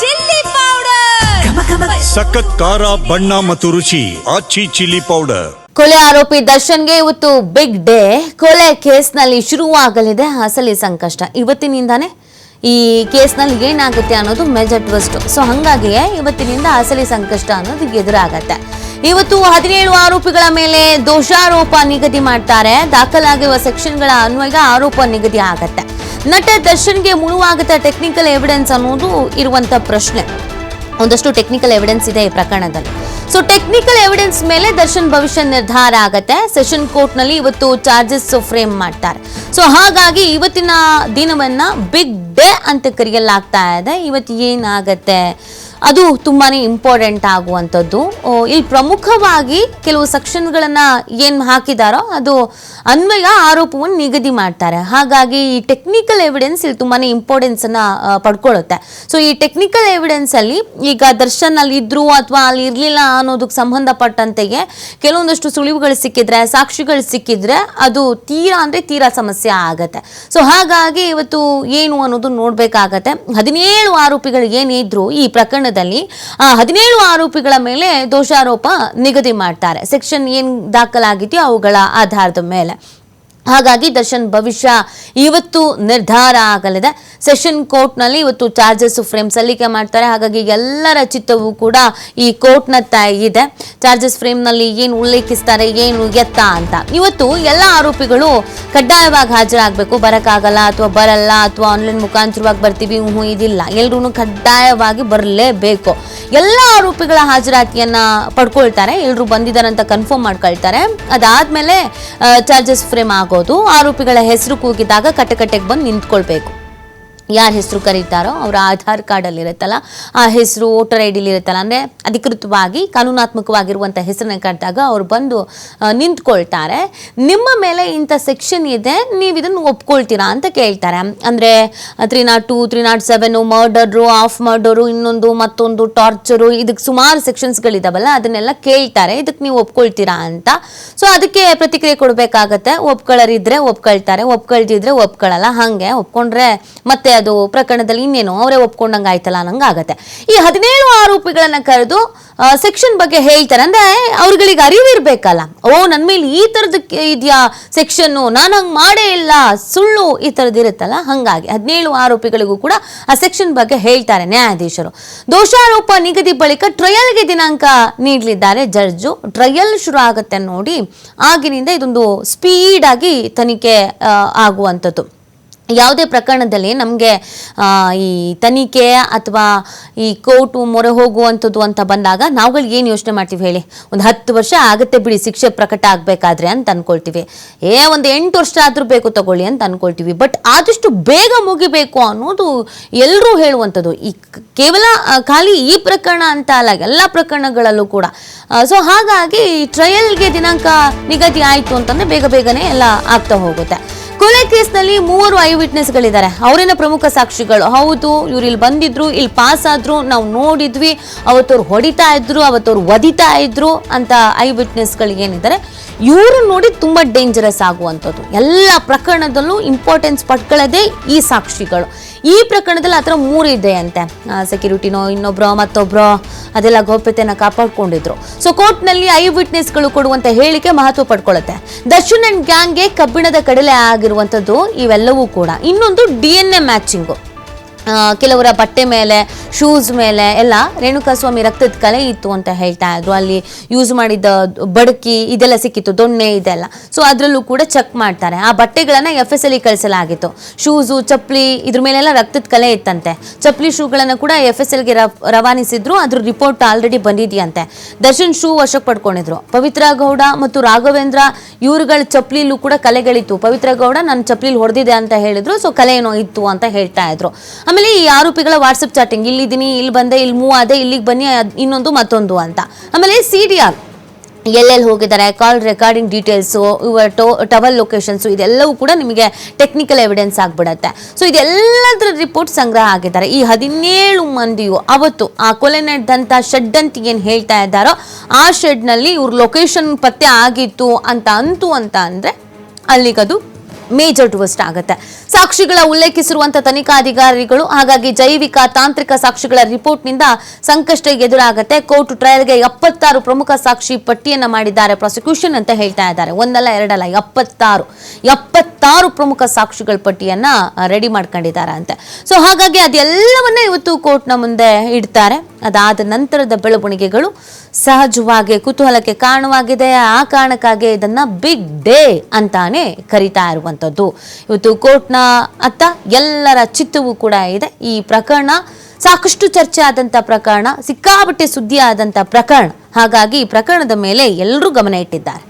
Chilli powder. ಸಖತ್ ಖಾರ ಬಣ್ಣ ಮತ್ತು ರುಚಿ ಆಚಿ ಚಿಲ್ಲಿ ಪೌಡರ್. ಕೊಲೆ ಆರೋಪಿ ದರ್ಶನ್ಗೆ ಇವತ್ತು ಬಿಗ್ ಡೇ. ಕೊಲೆ ಕೇಸ್ನಲ್ಲಿ ಶುರುವಾಗಲಿದೆ ಅಸಲಿ ಸಂಕಷ್ಟ. ಇವತ್ತಿನಿಂದಾನೇ ಈ ಕೇಸ್ನಲ್ಲಿ ಏನಾಗುತ್ತೆ ಅನ್ನೋದು ಮೇಜರ್ ಟ್ವಿಸ್ಟ್ ಸೊ ಹಂಗಾಗಿಯೇ ಇವತ್ತಿನಿಂದ ಅಸಲಿ ಸಂಕಷ್ಟ ಅನ್ನೋದು ಎದುರಾಗತ್ತೆ. ಇವತ್ತು ಹದಿನೇಳು ಆರೋಪಿಗಳ ಮೇಲೆ ದೋಷಾರೋಪ ನಿಗದಿ ಮಾಡ್ತಾರೆ. ದಾಖಲಾಗಿರುವ ಸೆಕ್ಷನ್ಗಳ ಅನ್ವಯ ಆರೋಪ ನಿಗದಿ ಆಗತ್ತೆ. ನಟ ದರ್ಶನ್ಗೆ ಮುಳುವಾಗತ್ತ ಟೆಕ್ನಿಕಲ್ ಎವಿಡೆನ್ಸ್ ಅನ್ನೋದು ಇರುವಂತ ಪ್ರಶ್ನೆ. ಒಂದಷ್ಟು ಟೆಕ್ನಿಕಲ್ ಎವಿಡೆನ್ಸ್ ಇದೆ ಈ ಪ್ರಕರಣದಲ್ಲಿ. ಸೊ ಟೆಕ್ನಿಕಲ್ ಎವಿಡೆನ್ಸ್ ಮೇಲೆ ದರ್ಶನ್ ಭವಿಷ್ಯ ನಿರ್ಧಾರ ಆಗತ್ತೆ. ಸೆಷನ್ ಕೋರ್ಟ್ನಲ್ಲಿ ಇವತ್ತು ಚಾರ್ಜಸ್ ಫ್ರೇಮ್ ಮಾಡ್ತಾರೆ. ಸೊ ಹಾಗಾಗಿ ಇವತ್ತಿನ ದಿನವನ್ನ ಬಿಗ್ ಡೇ ಅಂತ ಕರೆಯಲಾಗ್ತಾ ಇದೆ. ಇವತ್ತು ಏನಾಗತ್ತೆ? ಅದು ತುಂಬಾ ಇಂಪಾರ್ಟೆಂಟ್ ಆಗುವಂಥದ್ದು. ಇಲ್ಲಿ ಪ್ರಮುಖವಾಗಿ ಕೆಲವು ಸೆಕ್ಷನ್ಗಳನ್ನು ಏನು ಹಾಕಿದಾರೋ ಅದು ಅನ್ವಯ ಆರೋಪವನ್ನು ನಿಗದಿ ಮಾಡ್ತಾರೆ. ಹಾಗಾಗಿ ಈ ಟೆಕ್ನಿಕಲ್ ಎವಿಡೆನ್ಸ್ ಇಲ್ಲಿ ತುಂಬಾ ಇಂಪಾರ್ಟೆನ್ಸ್ ಅನ್ನ ಆ, ಪಡ್ಕೊಳ್ಳುತ್ತೆ. ಸೊ ಈ ಟೆಕ್ನಿಕಲ್ ಎವಿಡೆನ್ಸ್ ಅಲ್ಲಿ ಈಗ ದರ್ಶನ್ ಅಲ್ಲಿ ಇದ್ರು ಅಥವಾ ಅಲ್ಲಿ ಇರಲಿಲ್ಲ ಅನ್ನೋದಕ್ಕೆ ಸಂಬಂಧಪಟ್ಟಂತೆಯೇ ಕೆಲವೊಂದಷ್ಟು ಸುಳಿವುಗಳು ಸಿಕ್ಕಿದ್ರೆ ಸಾಕ್ಷಿಗಳು ಸಿಕ್ಕಿದ್ರೆ ಅದು ತೀರಾ ಅಂದ್ರೆ ತೀರಾ ಸಮಸ್ಯೆ ಆಗತ್ತೆ. ಸೊ ಹಾಗಾಗಿ ಇವತ್ತು ಏನು ಅನ್ನೋದು ನೋಡಬೇಕಾಗತ್ತೆ. ಹದಿನೇಳು ಆರೋಪಿಗಳು ಏನಿದ್ರು ಈ ಪ್ರಕರಣದಲ್ಲಿ ಹದಿನೇಳು ಆರೋಪಿಗಳ ಮೇಲೆ ದೋಷಾರೋಪ ನಿಗದಿ ಮಾಡ್ತಾರೆ. ಸೆಕ್ಷನ್ ಏನ್ ದಾಖಲಾಗಿದೆಯೋ ಅವುಗಳ ಆಧಾರದ ಮೇಲೆ. ಹಾಗಾಗಿ ದರ್ಶನ್ ಭವಿಷ್ಯ ಇವತ್ತು ನಿರ್ಧಾರ ಆಗಲಿದೆ. ಸೆಷನ್ ಕೋರ್ಟ್ನಲ್ಲಿ ಇವತ್ತು ಚಾರ್ಜಸ್ ಫ್ರೇಮ್ ಸಲ್ಲಿಕೆ ಮಾಡ್ತಾರೆ. ಹಾಗಾಗಿ ಎಲ್ಲರ ಚಿತ್ತವೂ ಕೂಡ ಈ ಕೋರ್ಟ್ನತ್ತ ಇದೆ. ಚಾರ್ಜಸ್ ಫ್ರೇಮ್ನಲ್ಲಿ ಏನು ಉಲ್ಲೇಖಿಸ್ತಾರೆ, ಏನು ಎತ್ತ ಅಂತ. ಇವತ್ತು ಎಲ್ಲ ಆರೋಪಿಗಳು ಕಡ್ಡಾಯವಾಗಿ ಹಾಜರಾಗಬೇಕು. ಬರೋಕ್ಕಾಗಲ್ಲ ಅಥವಾ ಬರಲ್ಲ ಅಥವಾ ಆನ್ಲೈನ್ ಮುಖಾಂತರವಾಗಿ ಬರ್ತೀವಿ, ಹ್ಞೂ, ಇದಿಲ್ಲ. ಎಲ್ಲರೂ ಕಡ್ಡಾಯವಾಗಿ ಬರಲೇಬೇಕು. ಎಲ್ಲ ಆರೋಪಿಗಳ ಹಾಜರಾತಿಯನ್ನ ಪಡ್ಕೊಳ್ತಾರೆ. ಎಲ್ಲರೂ ಬಂದಿದ್ದಾರೆ ಅಂತ ಕನ್ಫರ್ಮ್ ಮಾಡ್ಕೊಳ್ತಾರೆ. ಅದಾದಮೇಲೆ ಚಾರ್ಜಸ್ ಫ್ರೇಮ್ ಆಗೋದು. ಆರೋಪಿಗಳ ಹೆಸರು ಕೂಗಿದಾಗ ಕಟ್ಟಕಟ್ಟೆಗೆ ಬಂದು ನಿಂತ್ಕೊಳ್ಬೇಕು. ಯಾರ ಹೆಸರು ಕರೀತಾರೋ ಅವರ ಆಧಾರ್ ಕಾರ್ಡಲ್ಲಿ ಇರುತ್ತಲ್ಲ ಆ ಹೆಸರು ವೋಟರ್ ಐ ಡಿಲಿ ಇರುತ್ತಲ್ಲ ಅಂದರೆ ಅಧಿಕೃತವಾಗಿ ಕಾನೂನಾತ್ಮಕವಾಗಿರುವಂಥ ಹೆಸರನ್ನ ಕರೆದಾಗ ಅವ್ರು ಬಂದು ನಿಂತ್ಕೊಳ್ತಾರೆ. ನಿಮ್ಮ ಮೇಲೆ ಇಂಥ ಸೆಕ್ಷನ್ ಇದೆ ನೀವು ಇದನ್ನು ಒಪ್ಕೊಳ್ತೀರಾ ಅಂತ ಕೇಳ್ತಾರೆ. ಅಂದರೆ three not two three not seven, murder, of murder, ಇನ್ನೊಂದು, ಮತ್ತೊಂದು, ಟಾರ್ಚರು ಇದಕ್ಕೆ ಸುಮಾರು ಸೆಕ್ಷನ್ಸ್ಗಳಿದಾವಲ್ಲ, ಅದನ್ನೆಲ್ಲ ಕೇಳ್ತಾರೆ. ಇದಕ್ಕೆ ನೀವು ಒಪ್ಕೊಳ್ತೀರಾ ಅಂತ. ಸೊ ಅದಕ್ಕೆ ಪ್ರತಿಕ್ರಿಯೆ ಕೊಡಬೇಕಾಗತ್ತೆ. ಒಪ್ಕೊಳ್ಳೋರಿದ್ರೆ ಒಪ್ಕೊಳ್ತಾರೆ ಒಪ್ಕೊಳ್ತಿದ್ರೆ ಒಪ್ಕೊಳ್ಳಲ್ಲ ಹಾಗೆ ಒಪ್ಕೊಂಡ್ರೆ ಮತ್ತೆ ಅದು ಪ್ರಕರಣದಲ್ಲಿ ಇನ್ನೇನು? ಅವರೇ ಒಪ್ಕೊಂಡಂಗೆ ಆಯ್ತಲ್ಲ ಅನ್ನಂಗೆ ಆಗತ್ತೆ ಈ ಹದಿನೇಳು ಆರೋಪಿಗಳನ್ನ ಕರೆದು ಸೆಕ್ಷನ್ ಬಗ್ಗೆ ಹೇಳ್ತಾರೆ. ಅಂದ್ರೆ ಅವ್ರಗಳಿಗೆ ಅರಿವು ಇರ್ಬೇಕಲ್ಲ ಓ ನನ್ನ ಮೇಲೆ ಈ ಥರದ್ದು ಇದೆಯಾ ಸೆಕ್ಷನ್ನು? ನಾನು ಹಂಗೆ ಮಾಡೇ ಇಲ್ಲ. ಸುಳ್ಳು ಈ ಥರದ್ದು ಇರುತ್ತಲ್ಲ. ಹಾಗಾಗಿ ಹದಿನೇಳು ಆರೋಪಿಗಳಿಗೂ ಕೂಡ ಆ ಸೆಕ್ಷನ್ ಬಗ್ಗೆ ಹೇಳ್ತಾರೆ ನ್ಯಾಯಾಧೀಶರು. ದೋಷಾರೋಪ ನಿಗದಿ ಬಳಿಕ ಟ್ರಯಲ್ಗೆ ದಿನಾಂಕ ನೀಡಲಿದ್ದಾರೆ ಜಡ್ಜು. ಟ್ರಯಲ್ ಶುರು ಆಗುತ್ತೆ ನೋಡಿ. ಆಗಿನಿಂದ ಇದೊಂದು ಸ್ಪೀಡ್ ಆಗಿ ತನಿಖೆ ಆಗುವಂಥದ್ದು. ಯಾವುದೇ ಪ್ರಕರಣದಲ್ಲಿ ನಮಗೆ ಈ ತನಿಖೆ ಅಥವಾ ಈ ಕೋರ್ಟು ಮೊರೆ ಹೋಗುವಂಥದ್ದು ಅಂತ ಬಂದಾಗ ನಾವುಗಳು ಏನು ಯೋಚನೆ ಮಾಡ್ತೀವಿ ಹೇಳಿ? ಒಂದು ಹತ್ತು ವರ್ಷ ಆಗುತ್ತೆ ಬಿಡಿ, ಶಿಕ್ಷೆ ಪ್ರಕಟ ಆಗಬೇಕಾದ್ರೆ ಅಂತ ಅಂದ್ಕೊಳ್ತೀವಿ ಏ, ಒಂದು ಎಂಟು ವರ್ಷ ಆದರೂ ಬೇಕು ತಗೊಳ್ಳಿ ಅಂತ ಅಂದ್ಕೊಳ್ತೀವಿ ಬಟ್ ಆದಷ್ಟು ಬೇಗ ಮುಗಿಬೇಕು ಅನ್ನೋದು ಎಲ್ಲರೂ ಹೇಳುವಂಥದ್ದು. ಈ ಕೇವಲ ಖಾಲಿ ಈ ಪ್ರಕರಣ ಅಂತ ಅಲ್ಲ, ಎಲ್ಲ ಪ್ರಕರಣಗಳಲ್ಲೂ ಕೂಡ. ಸೊ ಹಾಗಾಗಿ ಟ್ರಯಲ್ಗೆ ದಿನಾಂಕ ನಿಗದಿ ಆಯಿತು ಅಂತಂದರೆ ಬೇಗ ಬೇಗನೆ ಎಲ್ಲ ಆಗ್ತಾ ಹೋಗುತ್ತೆ. ಕೊಲೆ ಕೇಸ್ನಲ್ಲಿ ಮೂವರು ಐ ವಿಟ್ನೆಸ್ಗಳಿದ್ದಾರೆ ಅವರೇನ ಪ್ರಮುಖ ಸಾಕ್ಷಿಗಳು. ಹೌದು, ಇವ್ರು ಇಲ್ಲಿ ಬಂದಿದ್ರು, ಇಲ್ಲಿ ಪಾಸ್ ಆದ್ರು, ನಾವು ನೋಡಿದ್ವಿ, ಅವತ್ತವ್ರು ಹೊಡಿತಾ ಇದ್ರು, ಅವತ್ತವ್ರು ಒದಿತಾ ಇದ್ರು ಅಂತ ಐ ವಿಟ್ನೆಸ್ಗಳು ಏನಿದ್ದಾರೆ ಇವರು ನೋಡಿ ತುಂಬಾ ಡೇಂಜರಸ್ ಆಗುವಂಥದ್ದು. ಎಲ್ಲ ಪ್ರಕರಣದಲ್ಲೂ ಇಂಪಾರ್ಟೆನ್ಸ್ ಪಡ್ಕೊಳ್ಳೋದೇ ಈ ಸಾಕ್ಷಿಗಳು. ಈ ಪ್ರಕರಣದಲ್ಲಿ ಆ ಥರ ಮೂರು ಇದೆ ಅಂತೆ. ಸೆಕ್ಯೂರಿಟಿನೋ ಇನ್ನೊಬ್ರೋ ಮತ್ತೊಬ್ಬರೋ ಅದೆಲ್ಲ ಗೌಪ್ಯತೆಯನ್ನು ಕಾಪಾಡಿಕೊಂಡಿದ್ರು. ಸೊ ಕೋರ್ಟ್ನಲ್ಲಿ ಐ ವಿಟ್ನೆಸ್ಗಳು ಕೊಡುವಂಥ ಹೇಳಿಕೆ ಮಹತ್ವ ಪಡ್ಕೊಳ್ಳುತ್ತೆ. ದರ್ಶನ್ ಅಂಡ್ ಗ್ಯಾಂಗ್ಗೆ ಕಬ್ಬಿಣದ ಕಡಲೆ ಆಗಿರುವಂಥದ್ದು ಇವೆಲ್ಲವೂ ಕೂಡ. ಇನ್ನೊಂದು ಡಿ ಎನ್ ಎ ಮ್ಯಾಚಿಂಗು ಕೆಲವರ ಬಟ್ಟೆ ಮೇಲೆ ಶೂಸ್ ಮೇಲೆ ಎಲ್ಲ ರೇಣುಕಾಸ್ವಾಮಿ ರಕ್ತದ ಕಲೆ ಇತ್ತು ಅಂತ ಹೇಳ್ತಾ ಇದ್ರು. ಅಲ್ಲಿ ಯೂಸ್ ಮಾಡಿದ ಬಡಕಿ ಇದೆಲ್ಲ ಸಿಕ್ಕಿತ್ತು, ದೊಣ್ಣೆ ಇದೆಲ್ಲ. ಸೊ ಅದರಲ್ಲೂ ಕೂಡ ಚೆಕ್ ಮಾಡ್ತಾರೆ. ಆ ಬಟ್ಟೆಗಳನ್ನ ಎಫ್ ಎಸ್ ಎಲ್ ಕಳಿಸಲಾಗಿತ್ತು. ಶೂಸು ಚಪ್ಪಲಿ ಇದ್ರ ಮೇಲೆಲ್ಲ ರಕ್ತದ ಕಲೆ ಇತ್ತಂತೆ. ಚಪ್ಪಲಿ ಶೂಗಳನ್ನು ಕೂಡ ಎಫ್ ಎಸ್ ಎಲ್ಗೆ ರವಾನಿಸಿದ್ರು. ಅದ್ರ ರಿಪೋರ್ಟ್ ಆಲ್ರೆಡಿ ಬಂದಿದೆಯಂತೆ. ದರ್ಶನ್ ಶೂ ವಶಕ್ಕೆ ಪಡ್ಕೊಂಡಿದ್ರು. ಪವಿತ್ರ ಗೌಡ ಮತ್ತು ರಾಘವೇಂದ್ರ ಇವ್ರುಗಳ ಚಪ್ಪಲಿಲೂ ಕೂಡ ಕಲೆಗಳಿತ್ತು. ಪವಿತ್ರ ಗೌಡ, ನನ್ನ ಚಪ್ಪಲಿಲಿ ಹೊಡೆದಿದೆ ಅಂತ ಹೇಳಿದ್ರು. ಸೊ ಕಲೆ ಏನೋ ಇತ್ತು ಅಂತ ಹೇಳ್ತಾ ಇದ್ರು. ಈ ಆರೋಪಿಗಳ ವಾಟ್ಸಪ್ ಚಾಟಿಂಗ್ ಇಲ್ಲಿದ್ದೀನಿ ಇಲ್ಲಿ ಬಂದೆ, ಇಲ್ಲಿ ಮೂವ್ ಆದೆ, ಇಲ್ಲಿಗೆ ಬನ್ನಿ ಇನ್ನೊಂದು ಮತ್ತೊಂದು ಅಂತ. ಆಮೇಲೆ ಸಿ ಡಿ ಆರ್ ಎಲ್ಲೆಲ್ಲಿ ಹೋಗಿದ್ದಾರೆ ಕಾಲ್ ರೆಕಾರ್ಡಿಂಗ್ ಡೀಟೇಲ್ಸು ಇವ ಟೋ ಟವಲ್ ಲೊಕೇಶನ್ಸು ಇದೆಲ್ಲವೂ ಕೂಡ ನಿಮಗೆ ಟೆಕ್ನಿಕಲ್ ಎವಿಡೆನ್ಸ್ ಆಗಿಬಿಡತ್ತೆ. ಸೊ ಇದೆಲ್ಲದರ ರಿಪೋರ್ಟ್ ಸಂಗ್ರಹ ಆಗಿದ್ದಾರೆ. ಈ ಹದಿನೇಳು ಮಂದಿಯು ಅವತ್ತು ಆ ಕೊಲೆ ನಡೆದಂಥ ಶೆಡ್ ಅಂತ ಏನು ಹೇಳ್ತಾ ಇದ್ದಾರೋ, ಆ ಶೆಡ್ನಲ್ಲಿ ಇವ್ರ ಲೊಕೇಶನ್ ಪತ್ತೆ ಆಗಿತ್ತು ಅಂತ ಅಂತು ಅಂತ ಅಂದರೆ ಅಲ್ಲಿಗದು ಮೇಜರ್ ಟ್ವಿಸ್ಟ್ ಆಗುತ್ತೆ. ಸಾಕ್ಷಿಗಳ ಉಲ್ಲೇಖಿಸಿರುವಂತಹ ತನಿಖಾಧಿಕಾರಿಗಳು ಹಾಗಾಗಿ ಜೈವಿಕ ತಾಂತ್ರಿಕ ಸಾಕ್ಷಿಗಳ ರಿಪೋರ್ಟ್ನಿಂದ ಸಂಕಷ್ಟ ಎದುರಾಗುತ್ತೆ. ಕೋರ್ಟ್ ಟ್ರಯಲ್ಗೆ ಎಪ್ಪತ್ತಾರು ಪ್ರಮುಖ ಸಾಕ್ಷಿ ಪಟ್ಟಿಯನ್ನು ಮಾಡಿದ್ದಾರೆ. ಪ್ರಾಸಿಕ್ಯೂಷನ್ ಅಂತ ಹೇಳ್ತಾ ಇದ್ದಾರೆ. ಒಂದಲ್ಲ, ಎರಡಲ್ಲ, ಎಪ್ಪತ್ತಾರು. ಎಪ್ಪತ್ತಾರು ಪ್ರಮುಖ ಸಾಕ್ಷಿಗಳ ಪಟ್ಟಿಯನ್ನ ರೆಡಿ ಮಾಡ್ಕೊಂಡಿದ್ದಾರೆ ಅಂತೆ ಸೊ ಹಾಗಾಗಿ ಅದೆಲ್ಲವನ್ನ ಇವತ್ತು ಕೋರ್ಟ್ನ ಮುಂದೆ ಇಡ್ತಾರೆ. ಅದಾದ ನಂತರದ ಬೆಳವಣಿಗೆಗಳು ಸಹಜವಾಗಿ, ಕುತೂಹಲಕ್ಕೆ ಕಾರಣವಾಗಿದೆ. ಆ ಕಾರಣಕ್ಕಾಗಿ ಇದನ್ನ ಬಿಗ್ ಡೇ ಅಂತಾನೆ ಕರಿತಾ ಇರುವಂತದ್ದು. ಇವತ್ತು ಕೋರ್ಟ್ನ ಅತ್ತ ಎಲ್ಲರ ಚಿತ್ತವೂ ಕೂಡ ಇದೆ. ಈ ಪ್ರಕರಣ ಸಾಕಷ್ಟು ಚರ್ಚೆ ಆದಂತ ಪ್ರಕರಣ ಸಿಕ್ಕಾಬಟ್ಟೆ ಸುದ್ದಿ ಆದಂಥ ಪ್ರಕರಣ. ಹಾಗಾಗಿ ಈ ಪ್ರಕರಣದ ಮೇಲೆ ಎಲ್ಲರೂ ಗಮನ ಇಟ್ಟಿದ್ದಾರೆ.